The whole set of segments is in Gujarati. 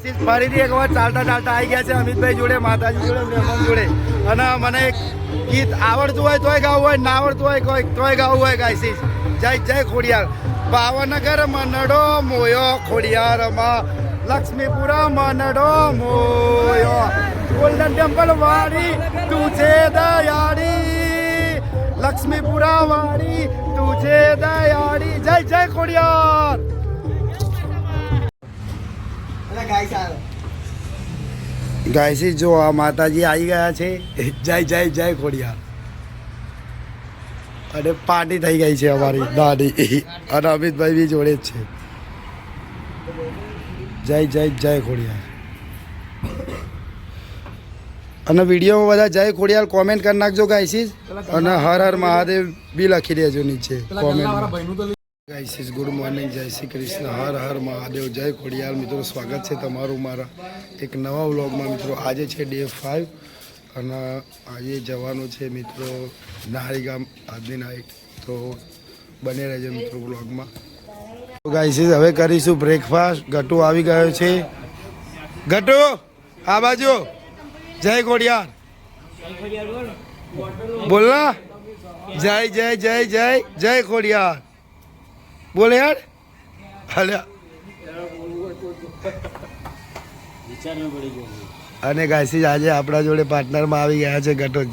ફરીથી એક વાર ચાલતા ચાલતા આવી ગયા છે અમિતભાઈ જોડે, માતાજી જોડે, મહેમાન જોડે. અને મને એક ગીત આવડતું હોય તોય ગાવું હોય, ના આવડતું હોય કોઈ તોય ગાવું હોય ગાયસીસ જય જય ખોડિયાર. ભાવનગર મનડો મોયો ખોડિયારમાં. લક્ષ્મીપુરા મનડો મોયો. ગોલ્ડન ટેમ્પલ વાળી તું છે દયાળી. લક્ષ્મીપુરા વાળી તું છે દયાળી. જય જય ખોડિયાર. ગાયસી જો આ માતાજી આવી ગયા છે. જય જય જય ખોડિયાર. અને પાર્ટી થઈ ગઈ છે અમારી દાદી. અને અમિતભાઈ બી જોડે જ છે. જય જય જય ખોડિયાર. અને વિડીયોમાં બધા જય ખોડિયાર કોમેન્ટ કરી નાખજો ગાયસીસ અને હર હર મહાદેવ બી લખી દેજો નીચે કોમેન્ટ ગાઈસીસ ગુડ મોર્નિંગ જય શ્રી કૃષ્ણ. હર હર મહાદેવ. જય ખોડિયાર. મિત્રો, સ્વાગત છે તમારું મારા એક નવા વ્લોગમાં. મિત્રો, આજે છે ડે ફાઇવ અને આજે જવાનું છે મિત્રો નારીગામ આજની નાઇટ તો બને રહેજો મિત્રો વ્લોગમાં. તો ગાઈસીસ હવે કરીશું બ્રેકફાસ્ટ ગટુ આવી ગયો છે. ગટુ, આ બાજુ. જય ખોડિયાર. બોલ ના. જય જય જય જય જય ખોડિયાર. બોલે યાર? હાલ્યા અને ગાયસી આજે આપણા જોડે પાર્ટનરમાં આવી ગયા છે ઘટોત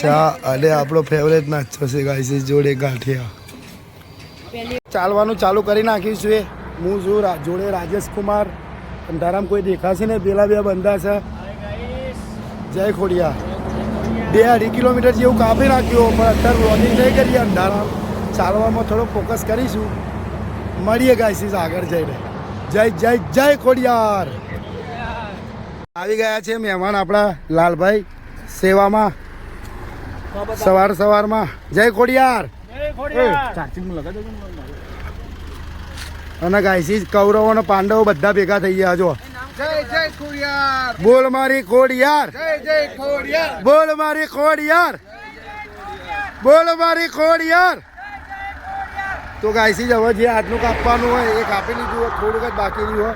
ચા અને આપણો ફેવરેટ નાસ્તો છે ગાયસી જોડે ગાંઠિયા. ચાલવાનું ચાલુ કરી નાખ્યું છે. હું છું જોડે રાજેશ કુમાર. અંધારામ કોઈ દેખાશે ને પેલા બે બંધા છે. જય ખોડિયા બે અઢી કિલોમીટર જેવું કાપી નાખ્યું પણ અત્યારે વ્લોગિંગ નહીં કરીએ અંધારામ. ચાલવામાં થોડો ફોકસ કરીશું. મળીએ ગાઈસીસ આગળ જઈને. જય જય જય ખોડિયાર. આવી ગયા છે મહેમાન આપણા લાલભાઈ સેવામાં. સવાર સવારમાં. જય ખોડિયાર. અને ગાયસીસ કૌરવો અને પાંડવો બધા ભેગા થઈ ગયા જો જય જય ખોડિયાર. બોલ મારી ખોડિયાર. જય જય ખોડિયાર. બોલ મારી ખોડિયાર. બોલ મારી ખોડિયાર. તો ગાયસી હવે જે આજનું કાપવાનું હોય, એ કાપી લીધું હોય, થોડુંક જ બાકી રહ્યું હોય.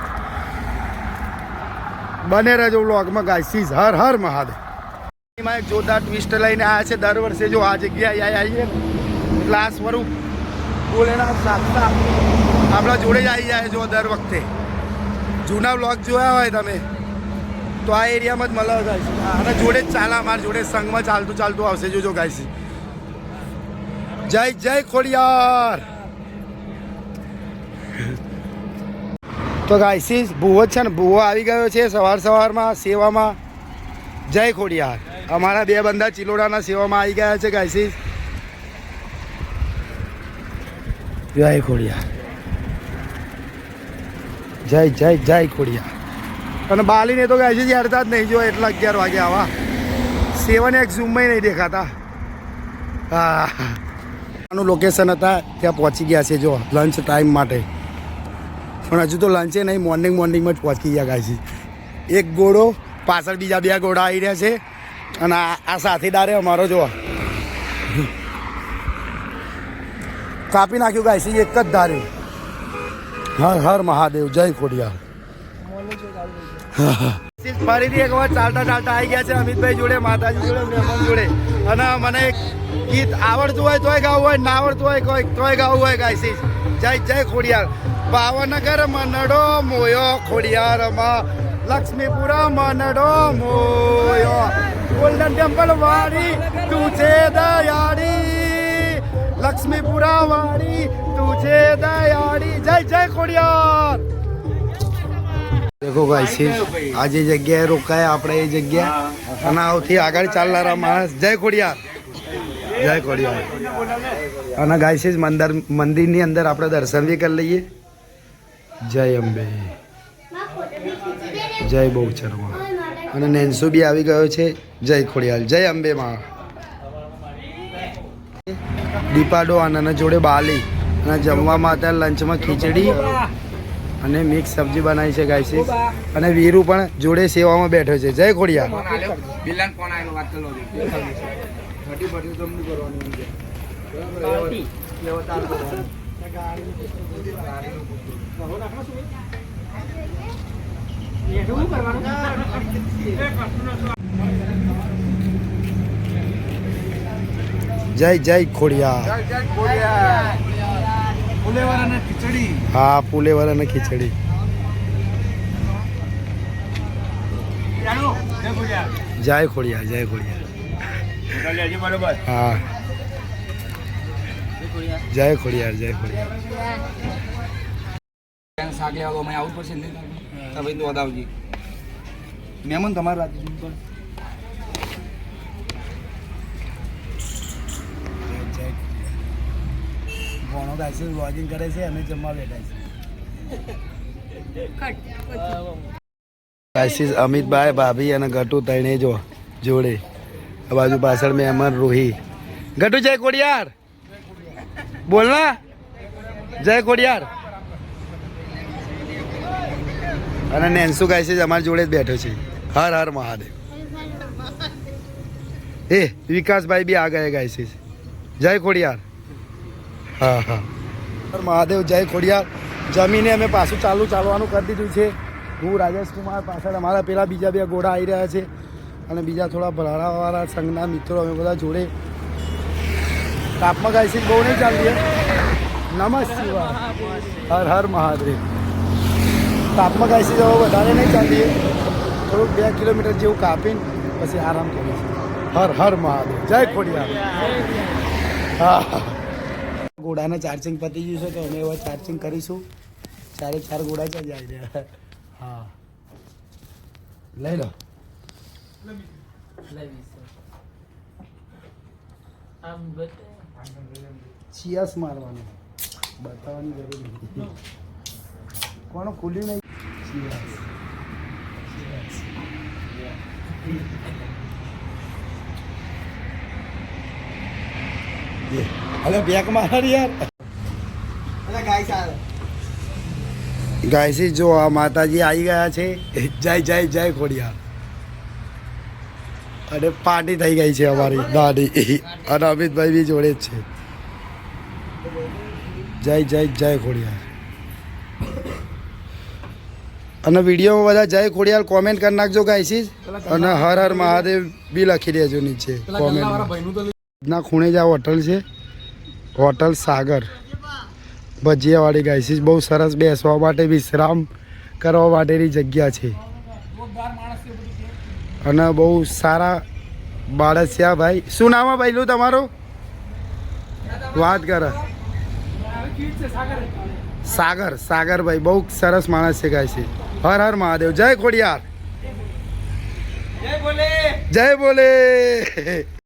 બને રહેજો વ્લોગમાં ગાયસીસ હર હર મહાદેવ. એક જોરદાર ટ્વિસ્ટ લઈને આવ્યા છે, દર વર્ષે જો આ જગ્યાએ આવીએ ને એટલે આ સ્વરૂપ સાક્ષા, આપણા જોડે જ આવી જાય જો દર વખતે. જૂના વ્લોગ જોયા હોય તમે, તો આ એરિયામાં જ મળે ગાયસી અને જોડે જ ચાલા, અમારા જોડે સંઘમાં ચાલતું ચાલતું આવશે, જોજો ગાયસી જય જય ખોડિયાર! તો ગાયસી ભૂવો છે ને ભૂવો આવી ગયો છે સવાર સવારમાં સેવામાં. જય ખોડિયાર. અમારા બે બંદા ચિલોડાના સેવામાં આવી ગયા છે ગાયસી જય ખોડિયાર. જય જય જય ખોડિયાર. અને બાલીને તો ગાયસી યારતા જ નહીં જો, એટલા અગિયાર વાગે આવા. સેવન એક ઝૂમમાં નહીં દેખાતા. હા. આનું લોકેશન હતા, ત્યાં પહોંચી ગયા છે, જો લંચ ટાઈમ માટે. પણ હજુ તો લંચે નહીં મોર્નિંગ મોર્નિંગમાં જ પહોંચી ગયા ગાય છે એક ઘોડો પાછળ બીજા બે ઘોડા આવી રહ્યા છે અને આ સાથીદારે અમારો જોવા. કાપી નાખ્યું ગાય છે એક જ ધારે. હર હર મહાદેવ, જય ખોડિયા ફરીથી એક વાર ચાલતા ચાલતા આવી ગયા છે અમિતભાઈ જોડે, માતાજી જોડે, મહેમાન જોડે. અને મને એક ગીત આવડતું હોય તોય ગાવું હોય, ના આવડતું હોય તોય ગાવું હોય ગાય જય જય ખોડિયાર. ભાવનગર મનડો મોયો ખોડિયારમાં. લક્ષ્મીપુરા મનડો મોયો. ગોલ્ડન ટેમ્પલ વાળી તું છે દયાળી. લક્ષ્મીપુરા વાળી તું છે દયાળી. જય જય ખોડિયાર. દેખો ગાઈસીસ આ જે જગ્યાએ રોકાય આપણે એ જગ્યા અને આવથી આગળ ચાલનારા માણસ. જય ખોડિયાર. જય ખોડિયાર. અને ગાય મંદિર, મંદિરની અંદર આપણે દર્શન બી કરી લઈએ. જય અંબે. જય બહુચરમાં અને નેન્સુ બી આવી ગયો છે. જય ખોડિયાલ. જય અંબે માં. દીપાડો આનાના જોડે બાલી. અને જમવામાં અત્યારે લંચમાં ખીચડી અને મિક્સ સબ્જી બનાવી છે ગાય અને વીરુ પણ જોડે સેવામાં બેઠો છે. જય ખોડિયા વાત જય જય ખોડિયા હા પુલેવર અને ખીચડી જય ખોડિયા જય ખોડિયા હા. જય ખોડિયાર જય ખોડિયાર. શાક લેવા તો અમે આવું પડશે ને? તમે તો વધાવજી મહેમાન તમારે રાતે જય જય ખોડિયાર. ભણો કરે છે અમે જમવા બેઠા છે. અમિતભાઈ ભાભી અને ગટુ તણે જો જોડે. આ બાજુ પાછળ મહેમાન રોહી. ગટુ જય કોડિયાર બોલના જય ખોડિયાર અને નેન્સુ છે અમારી જોડે જ બેઠો છે. હર હર મહાદેવ. એ, વિકાસભાઈ બી આ ગયા છે. જય ખોડિયાર હા હા. મહાદેવ, જય ખોડિયાર જમીને અમે પાછું ચાલુ ચાલવાનું કરી દીધું છે. હું રાજેશ કુમાર પાછળ અમારા પેલા બીજા બે ઘોડા આવી રહ્યા છે. અને બીજા થોડા ભરાડાવાળા સંઘના મિત્રો અમે બધા જોડે તાપમાં ગાયસી બહુ નહીં ચાલતી નમઃ શિવાય. હર હર મહાદેવ. તાપમાં ગાયસી જવા વધારે નહીં ચાલતી થોડુંક બે કિલોમીટર જેવું કાપીને પછી આરામ કરીએ હર હર મહાદેવ. જય ખોડિયાર. હા ઘોડાને ચાર્જિંગ પતી ગયું છે, તો અમે એવા ચાર્જિંગ કરીશું. ચારે ચાર ઘોડા ક્યાં જાય રહ્યા હા. લઈ લો. ચિયાસ મારવાનું. બતાવવાની જરૂર નથી. કોણ ખુલ્યું નહીં? ચિયાસ. અરે બેક માર યાર. ગાયસી જો આ માતાજી આવી ગયા છે. જય જય જય ખોડિયાર. અને પાર્ટી થઈ ગઈ છે અમારી દાદી અને અમિતભાઈ બી જોડે જ છે. જય જય જય ખોડિયાર. અને વિડીયોમાં બધા જય ખોડિયાર કોમેન્ટ કરી નાખજો ગાયસી અને હર હર મહાદેવ બી લખી દેજો નીચે કોમેન્ટ ના, ખૂણે જ આ હોટલ છે. હોટલ સાગર. ભજીયાવાળી ગાયસીસ બહુ સરસ બેસવા માટે, વિશ્રામ કરવા માટેની જગ્યા છે. અને બહુ સારા બાળસિયા ભાઈ. શું નામ આ ભાઈલું તમારું? વાત કર. સાગર સાગર ભાઈ બહુ સરસ માણસ છે ગાય છે. હર હર મહાદેવ. જય ખોડિયાર. જય બોલે.